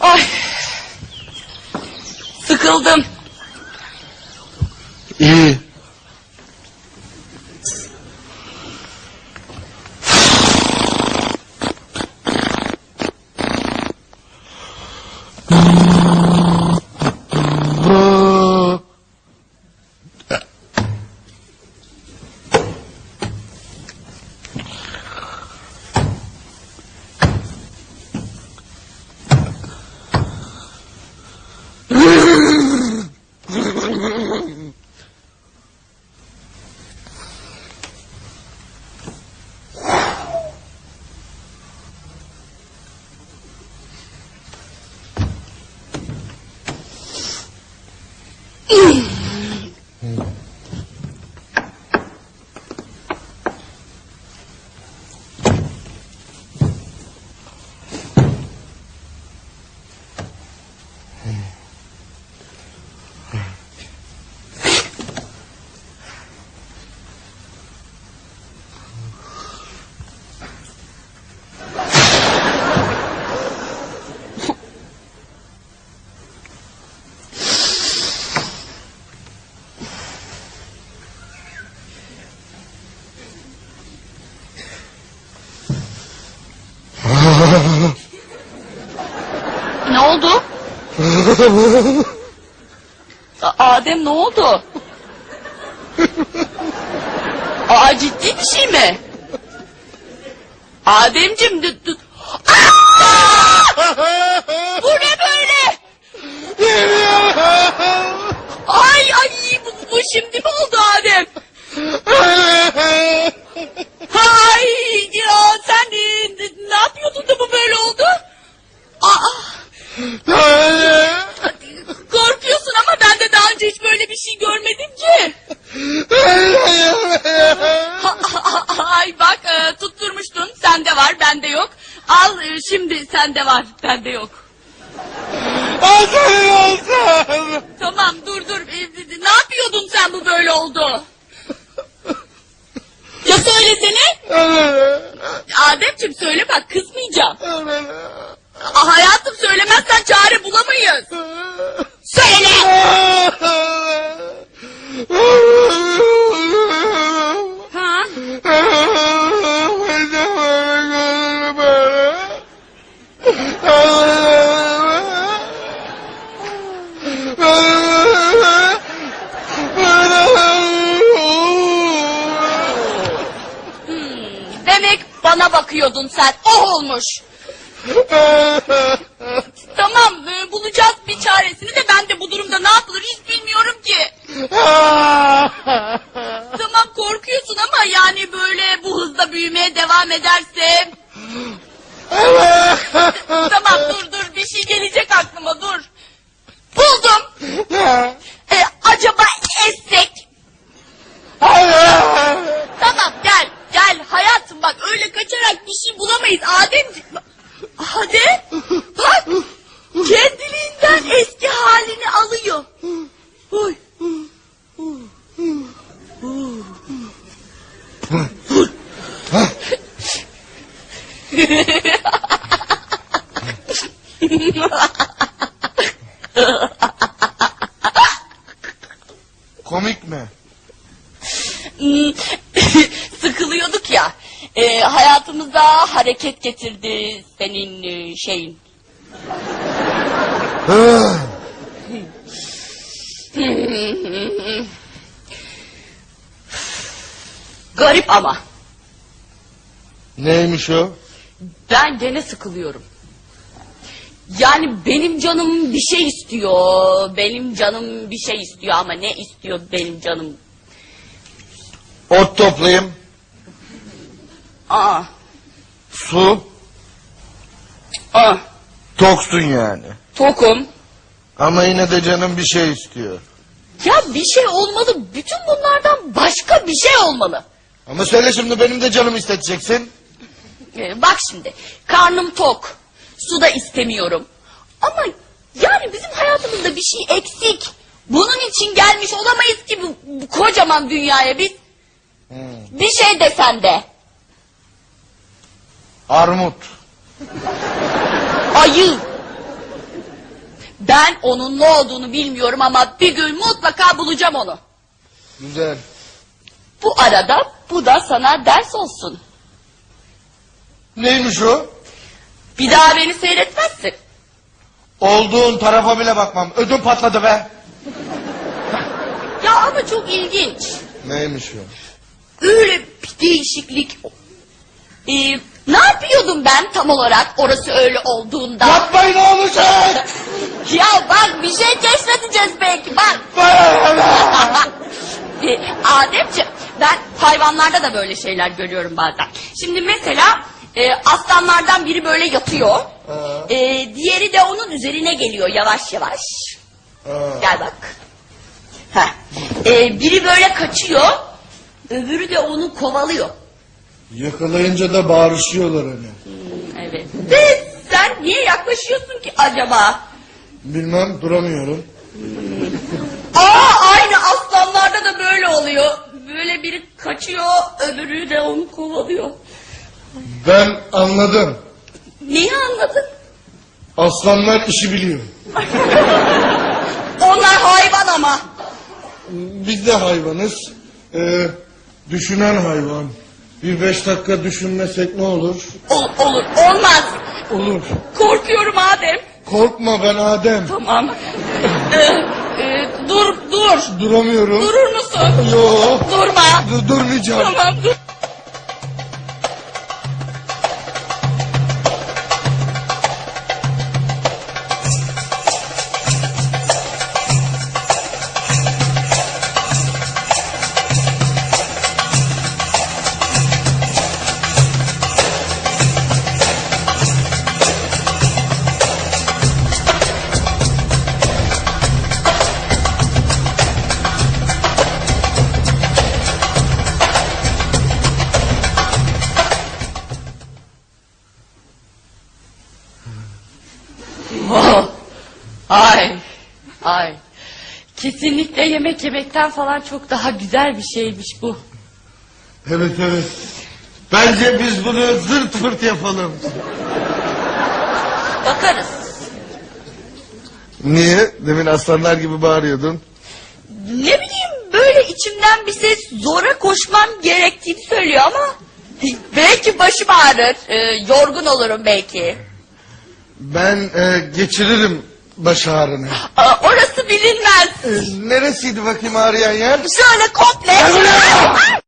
Ay. Sıkıldım. İyi. Ne oldu? Adem ne oldu? Aa ciddi bir şey mi? Ademcim Aa! Bu ne böyle? Ay ay bu, bu şimdi mi oldu Adem? Ay ya sen e, ne yapıyordun da bu böyle oldu? Aa, korkuyorsun ama ben de daha önce hiç böyle bir şey görmedim ki. Ay bak e, tutturmuştun sende var bende yok. Al e, şimdi sende var bende yok. Tamam dur dur E, ne yapıyordun sen bu böyle oldu? Ya söylesene. Ademciğim söyle bak kızmayacağım. Hayatım söylemezsen çare bulamayız. Söyle. Ha? Demek bana bakıyordun sen. O olmuş. Tamam e, bulacağız bir çaresini de ben de bu durumda ne yapılır hiç bilmiyorum ki. Tamam korkuyorsun ama yani böyle bu hızda büyümeye devam ederse. tamam dur dur bir şey gelecek aklıma dur. Buldum. E, acaba essek? Tamam gel gel hayatım bak öyle kaçarak bir şey bulamayız Adem. Adem bak kendiliğinden eski halini alıyor. Oy. Komik mi? Hmm, Sıkılıyorduk ya. E, hayatımıza hareket getirdi senin e, şeyin. Garip ama. Neymiş o? Ben gene sıkılıyorum. Yani benim canım bir şey istiyor. Benim canım bir şey istiyor ama ne istiyor benim canım? Ot toplayayım. Aa, Su. aa, Toksun yani. tokum. Ama yine de canım bir şey istiyor. Ya bir şey olmalı. Bütün bunlardan başka bir şey olmalı. Ama söyle şimdi benim de canım isteteceksin. Ee, bak şimdi karnım tok. Su da istemiyorum. Ama yani bizim hayatımızda bir şey eksik. Bunun için gelmiş olamayız ki bu, bu kocaman dünyaya biz. Hmm. Bir şey desen de. Armut. Ayı. Ben onun ne olduğunu bilmiyorum ama bir gün mutlaka bulacağım onu. Güzel. Bu arada bu da sana ders olsun. Neymiş o? Bir daha beni seyretmezsin. Olduğun tarafa bile bakmam. Ödüm patladı be. Ya ama çok ilginç. Neymiş o? Öyle bir değişiklik. Ee, ne yapıyordum ben tam olarak orası öyle olduğunda? Yapmayın olacak? Ya bak bir şey keşfedeceğiz belki bak. Ee, Ademciğim ben hayvanlarda da böyle şeyler görüyorum bazen. Şimdi mesela e, aslanlardan biri böyle yatıyor. E, diğeri de onun üzerine geliyor yavaş yavaş. Ha. Gel bak. Heh. E, biri böyle kaçıyor. Öbürü de onu kovalıyor. Yakalayınca da bağırışıyorlar hani. Evet. De sen niye yaklaşıyorsun ki acaba? Bilmem duramıyorum. Aa aynı aslanlarda da böyle oluyor. Böyle biri kaçıyor, öbürü de onu kovalıyor. Ben anladım. Neyi anladın? Aslanlar işi biliyor. Onlar hayvan ama. Biz de hayvanız. Ee, düşünen hayvan. Bir beş dakika düşünmesek ne olur? Ol- olur, olmaz. Olur. Korkuyorum Adem. Korkma ben Adem. Tamam. Ee, e, dur, dur. Duramıyorum. Durur musun? Yo. Durma. Du- durmayacağım. Tamam, dur. Ay, ay. Kesinlikle yemek yemekten falan çok daha güzel bir şeymiş bu. Evet evet. Bence biz bunu zırt fırt yapalım. Bakarız. Niye? Demin aslanlar gibi bağırıyordun. Ne bileyim böyle içimden bir ses zora koşmam gerektiğini söylüyor ama belki başım ağrır, e, yorgun olurum belki. Ben e, geçiririm baş ağrını. Aa, orası bilinmez. E, neresiydi bakayım ağrıyan yer? Şöyle komple. Gel buraya!